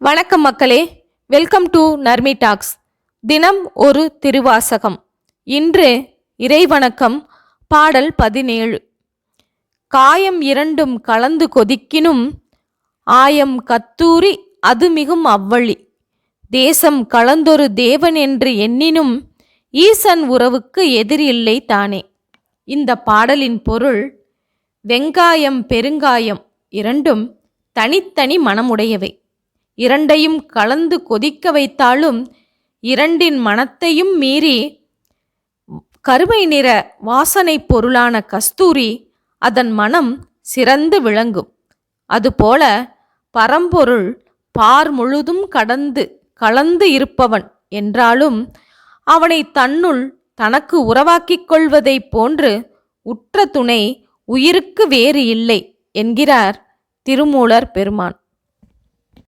வணக்கம் மக்களே. Welcome to Narmi tax தினம் ஒரு திருவாசகம். இன்று இறைவணக்கம் பாடல் பதினேழு. காயம் இரண்டும் கலந்து கொதிக்கினும் ஆயம் கத்தூரி அது மிகும் அவ்வழி. தேசம் கலந்தொரு தேவன் என்று எண்ணினும் ஈசன் உறவுக்கு எதிரில்லை தானே. இந்த பாடலின் பொருள் வெங்காயம் பெருங்காயம் இரண்டும் தனித்தனி மனமுடையவை. இரண்டையும் கலந்து கொதிக்க வைத்தாலும் இரண்டின் மனத்தையும் மீறி கருமை நிற வாசனை பொருளான கஸ்தூரி அதன் மனம் சிறந்து விளங்கும். அதுபோல பரம்பொருள் பார் முழுதும் கடந்து கலந்து இருப்பவன் என்றாலும் அவனை தன்னுள் தனக்கு உறவாக்கிக் கொள்வதைப் போன்று உற்ற துணை உயிருக்கு வேறு இல்லை என்கிறார் திருமூலர் பெருமான்.